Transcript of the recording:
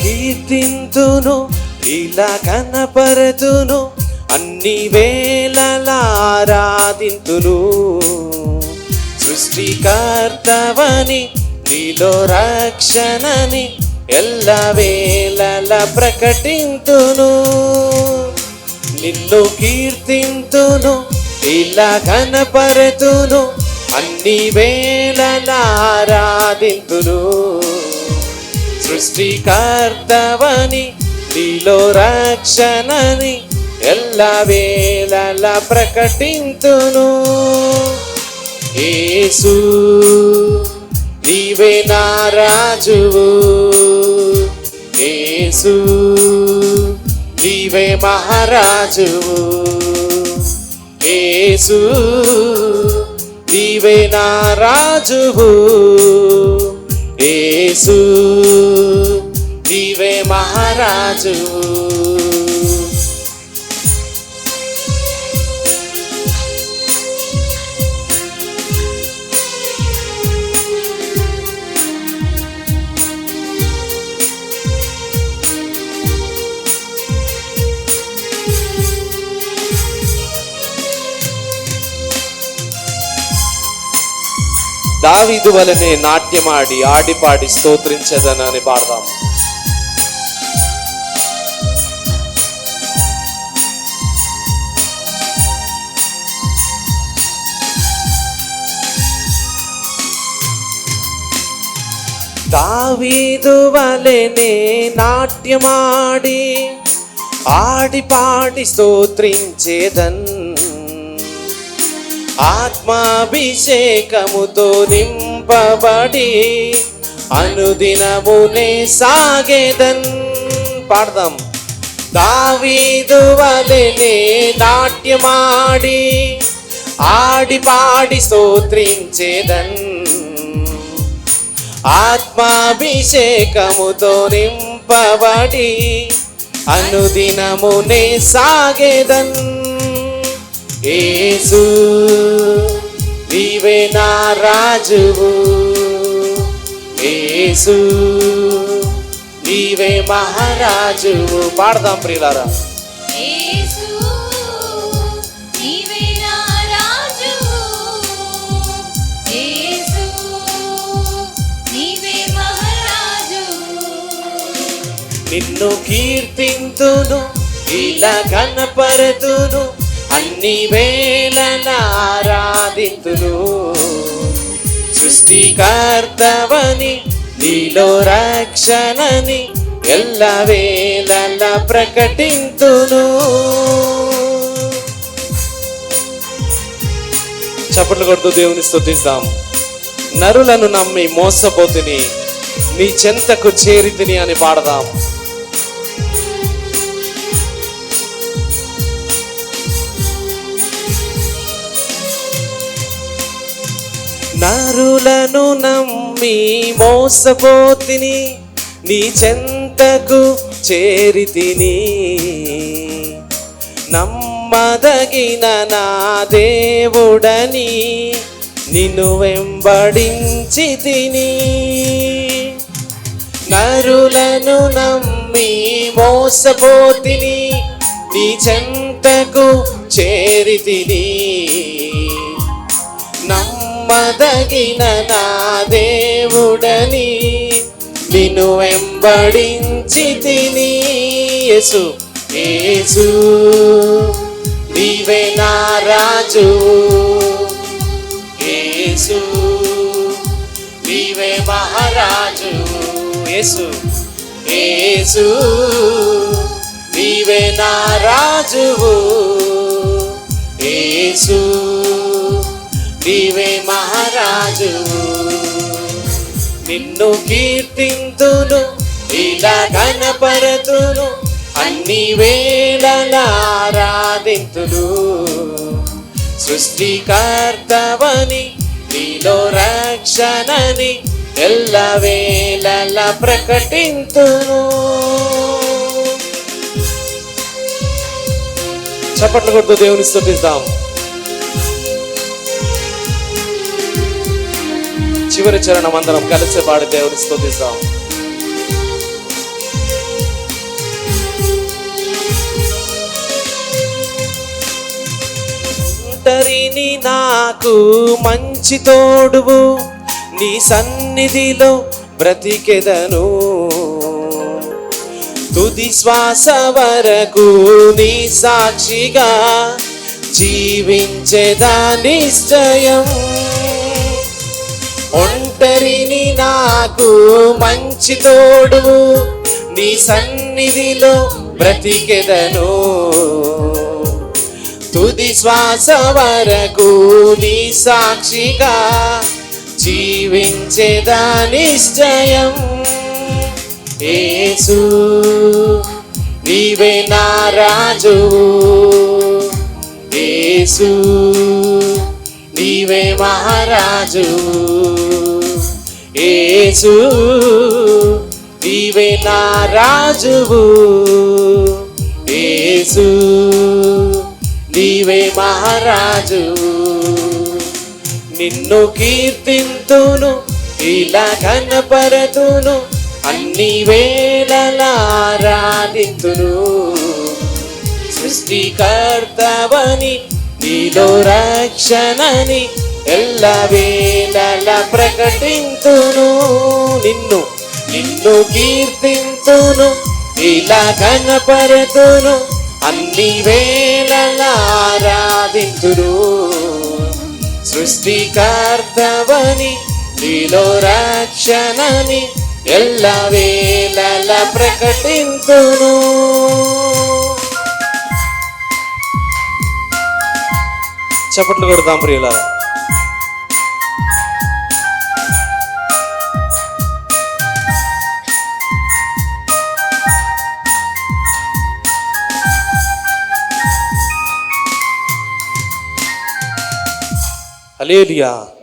కీర్తింతును ఇలా కనపరతును అన్ని వేళలారాధింతును సృష్టికర్తవని నీలో రక్షణని ఎల్ల వేళల ప్రకటింతును. నిన్ను కీర్తింతును ఇలా కనపరతును అన్ని వేళలారాధింతును సృష్టికర్తవని నీలో రక్షణని ఎల్లా వేళల ప్రకటింతును ఏసు నీవే నా రాజువు ఏసు నీవే మహారాజువు ఏసు నీవే నా రాజువు ఏసు రాజు దావిదు వలనే నాట్యమాడి ఆడిపాడి స్తోత్రించదనని పాడదాం. దావీదు వలెనే నాట్యమాడి ఆడిపాడి స్తోత్రించేదన్. ఆత్మాభిషేకముతో నింపబడి అనుదినమునే సాగేదన్. పాడదాం. దావీదు వలెనే నాట్యమాడి ఆడిపాడి స్తోత్రించేదన్. ఆత్మాభిషేకముతో నింపబడి అనుదినమునే సాగేదన్. ఏసు నీవే నా రాజువు. ఏసు నీవే మహారాజువు. పాడదాం ప్రియులారా. నిన్ను కీర్తింతును ఇలా కనపరతును అన్ని వేళల ఆరాధింతును. సృష్టికర్తవని నీలో రక్షణని ఎల్ల వేలలా ప్రకటింతును. చప్పట్లు కొడుతూ దేవుని స్థుతిస్తాం నరులను నమ్మి మోసపోతుని నీ చెంతకు చేరితిని అని పాడదాం నరులను నమ్మి మోసపోతిని నీ చెంతకు చేరితిని. నమ్మదగిన నా దేవుడని నిన్ను వెంబడించి తిని నరులను నమ్మి మోసపోతిని నీ చెంతకు చేరితిని. నమ్మదగిన నా దేవుడని నిన్ను వెంబడించి తిని యేసు యేసు. నీవే నా రాజు యేసు. నీవే మహారాజు యేసు యేసు. నీవే నా రాజువు యేసు. రాజు. నిన్ను కీర్తింతును ఇలా కనపరతును అన్ని వేళల సృష్టికర్తవని నీలో రక్షణని ఎల్ల వేళల ప్రకటింతును. చప్పట్లు కొడుతూ దేవుని స్థుతిస్తాము చివరి చరణం అందరం కలిసి పాడి దేవుని స్థుతిస్తాం. ఒంటరిని నాకు మంచి తోడువు నీ సన్నిధిలో బ్రతికెదను. తుది శ్వాస వరకు నీ సాక్షిగా జీవించేదా నిశ్చయం ఒంటరిని నాకు మంచి తోడు. నీ సన్నిధిలో బ్రతికెదను. తుది శ్వాస వరకు నీ సాక్షిగా జీవించేదా నిశ్చయం ఏసు నీవే నా రాజు. ఏసు నీవే మహారాజు. యేసు. నీవే నా రాజువు. యేసు. నీవే మహారాజు. నిన్ను కీర్తింతును ఇలా కనపరతును అన్ని వేళలారాధితును సృష్టికర్తవని నీలో రక్షణని ఎల్ల వేళల ప్రకటింతును నిన్ను నిన్ను కీర్తింతును ఇలా కనపరతును అన్ని వేళలారాధింతును సృష్టికర్తవని నీలో రక్షణని ఎల్ల వేళల ప్రకటింతును చప్పట్లు కొడతాం ప్రియులారా. Area.